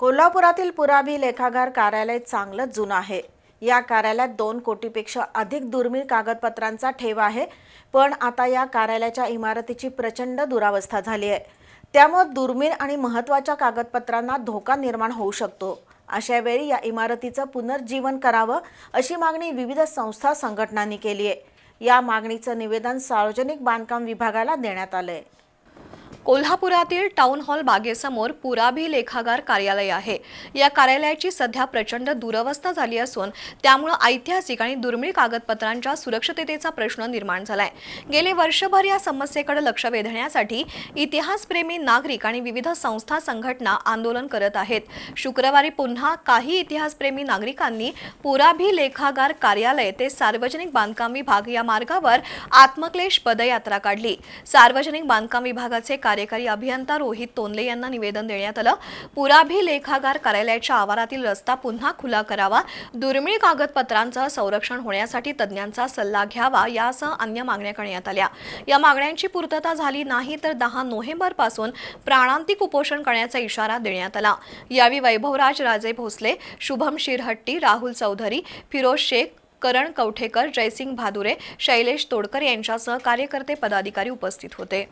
कोल्हापुरातील पुराभी लेखागार कार्यालय चांगलंच जुनं आहे. या कार्यालयात दोन कोटीपेक्षा अधिक दुर्मिळ कागदपत्रांचा ठेवा आहे पण आता या कार्यालयाच्या इमारतीची प्रचंड दुरावस्था झाली आहे. त्यामुळे दुर्मिळ आणि महत्त्वाच्या कागदपत्रांना धोका निर्माण होऊ शकतो. अशा वेळी या इमारतीचं पुनर्जीवन करावं अशी मागणी विविध संस्था संघटनांनी केली आहे. या मागणीचं निवेदन सार्वजनिक बांधकाम विभागाला देण्यात आलं आहे कोल्हापुरातील टाउन हॉल बागेसमोर पुराभी लेखागार कार्यालय आहे. या कार्यालयाची सध्या प्रचंड दुरवस्था झाली असून त्यामुळे ऐतिहासिक आणि दुर्मिळ कागदपत्रांच्या सुरक्षिततेचा प्रश्न निर्माण झालाय. गेले वर्षभर या समस्येकडे लक्ष वेधण्यासाठी इतिहासप्रेमी नागरिक आणि विविध संस्था संघटना आंदोलन करत आहेत. शुक्रवारी पुन्हा काही इतिहासप्रेमी नागरिकांनी पुराभी लेखागार कार्यालय ते सार्वजनिक बांधकाम विभाग या मार्गावर आत्मक्लेश पदयात्रा काढली. सार्वजनिक बांधकाम विभागाचे कार्यकारी अभियंता रोहित तोंडले यांना निवेदन देण्यात आलं. पुराभी लेखागार कार्यालयाच्या आवारातील रस्ता पुन्हा खुला करावा दुर्मिळ कागदपत्रांचं संरक्षण होण्यासाठी तज्ज्ञांचा सल्ला घ्यावा यासह अन्य मागण्या करण्यात आल्या. या मागण्यांची पूर्तता झाली नाही तर दहा नोव्हेंबरपासून प्राणांतिक उपोषण करण्याचा इशारा देण्यात आला. यावेळी वैभवराज राजे भोसले शुभम शिरहट्टी राहुल चौधरी फिरोज शेख करण कवठेकर जयसिंग भादुरे शैलेश तोडकर यांच्यासह कार्यकर्ते पदाधिकारी उपस्थित होते.